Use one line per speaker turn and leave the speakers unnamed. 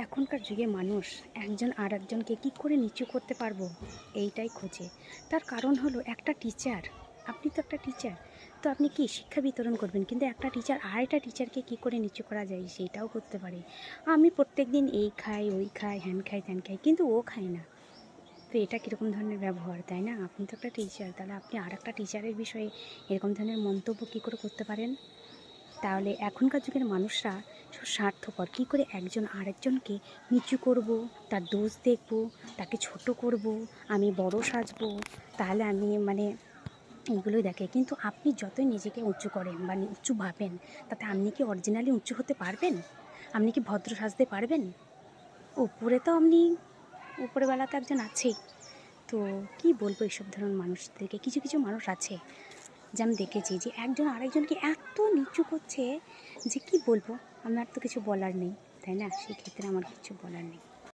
এখনকার যুগে মানুষ একজন আর একজনকে কী করে নিচু করতে পারব? এইটাই খোঁজে। তার কারণ হলো একটা টিচার আপনি তো একটা টিচার তো আপনি কি শিক্ষা বিতরণ করবেন? কিন্তু একটা টিচার আরেকটা টিচারকে কী করে নিচু করা যায় সেইটাও করতে পারে। আমি প্রত্যেক দিন এই খাই, ওই খাই, হ্যান খাই, ত্যান খাই, কিন্তু ও খায় না। তো এটা কীরকম ধরনের ব্যবহার, তাই না? আপনি তো একটা টিচার তাহলে আপনি আর একটা টিচারের বিষয়ে এরকম ধরনের মন্তব্য কী করে করতে পারেন? তাহলে এখনকার যুগের মানুষরা স্বার্থপর। কী করে একজন আরেকজনকে নিচু করব, তার দোষ দেখব, তাকে ছোট করব, আমি বড় সাজবো, তাহলে আমি মানে এইগুলোই দেখে। কিন্তু আপনি যতই নিজেকে উঁচু করেন বা উঁচু ভাবেন, তাতে আপনি কি অরিজিনালি উঁচু হতে পারবেন? আপনি কি ভদ্র সাজতে পারবেন? উপরে তো আপনি উপরবেলা তো একজন আছেই। তো কি বলব এইসব ধরনের মানুষদেরকে? কিছু কিছু মানুষ আছে, যে আমি দেখেছি যে একজন আরেকজনকে এত নিচু করছে যে কি বলব? আমার তো কিছু বলার নেই, তাই না? সেক্ষেত্রে আমার কিছু বলার নেই।